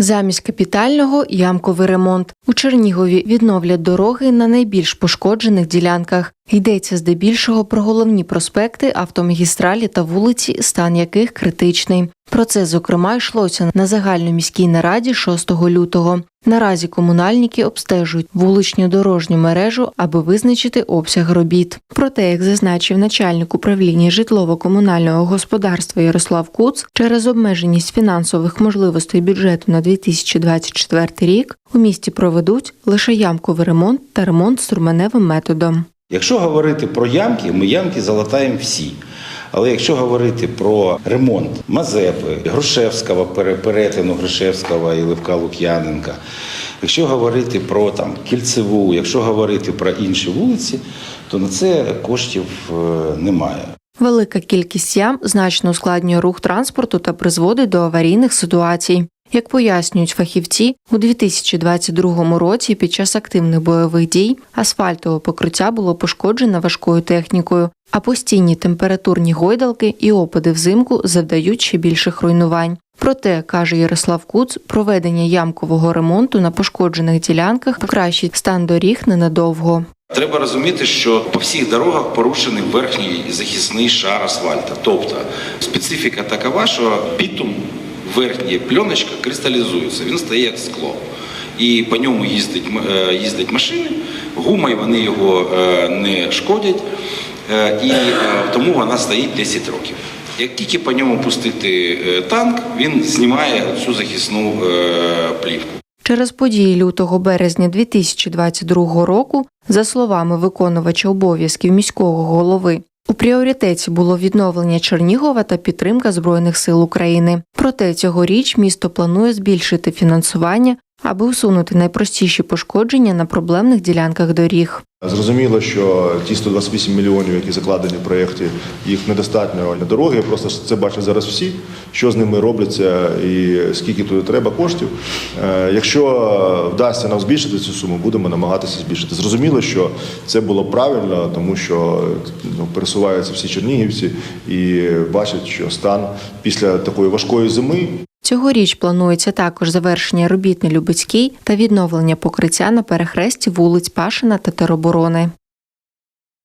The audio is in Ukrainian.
Замість капітального ямковий ремонт. У Чернігові відновлять дороги на найбільш пошкоджених ділянках. Йдеться здебільшого про головні проспекти, автомагістралі та вулиці, стан яких критичний. Про це, зокрема, йшлося на загальноміській нараді 6 лютого. Наразі комунальники обстежують вуличну дорожню мережу, аби визначити обсяг робіт. Проте, як зазначив начальник управління житлово-комунального господарства Ярослав Куц, через обмеженість фінансових можливостей бюджету на 2024 рік у місті проведуть лише ямковий ремонт та ремонт струменевим методом. Якщо говорити про ямки, ми ямки залатаємо всі. Але якщо говорити про ремонт Мазепи, Грушевського, пере- перетину Грушевського і Левка Лук'яненка, якщо говорити про там кільцеву, якщо говорити про інші вулиці, то на це коштів е, немає. Велика кількість ям значно ускладнює рух транспорту та призводить до аварійних ситуацій. Як пояснюють фахівці, у 2022 році під час активних бойових дій асфальтове покриття було пошкоджено важкою технікою, а постійні температурні гойдалки і опади взимку завдають ще більших руйнувань. Проте, каже Ярослав Куц, проведення ямкового ремонту на пошкоджених ділянках покращить стан доріг ненадовго. Треба розуміти, що по всіх дорогах порушений верхній захисний шар асфальту. Тобто специфіка такова, що бітум, верхня пленочка кристалізується, він стає як скло. І по ньому їздять, м- е, їздять машини, гумою вони його е, не шкодять, е, і тому вона стоїть 10 років. Як тільки по ньому пустити танк, він знімає цю захисну плівку. Через події лютого березня 2022 року, за словами виконувача обов'язків міського голови, у пріоритеті було відновлення Чернігова та підтримка Збройних сил України. Проте цьогоріч місто планує збільшити фінансування, аби усунути найпростіші пошкодження на проблемних ділянках доріг. Зрозуміло, що ті 128 мільйонів, які закладені в проєкті, їх недостатньо на дороги. Просто це бачать зараз всі, що з ними робляться і скільки туди треба коштів. Е, Якщо вдасться нам збільшити цю суму, будемо намагатися збільшити. Зрозуміло, що це було правильно, тому що ну, пересуваються всі чернігівці і бачать, що стан після такої важкої зими Цьогоріч планується також завершення робіт на Любецькій та відновлення покриття на перехресті вулиць Пашина та Тероборони.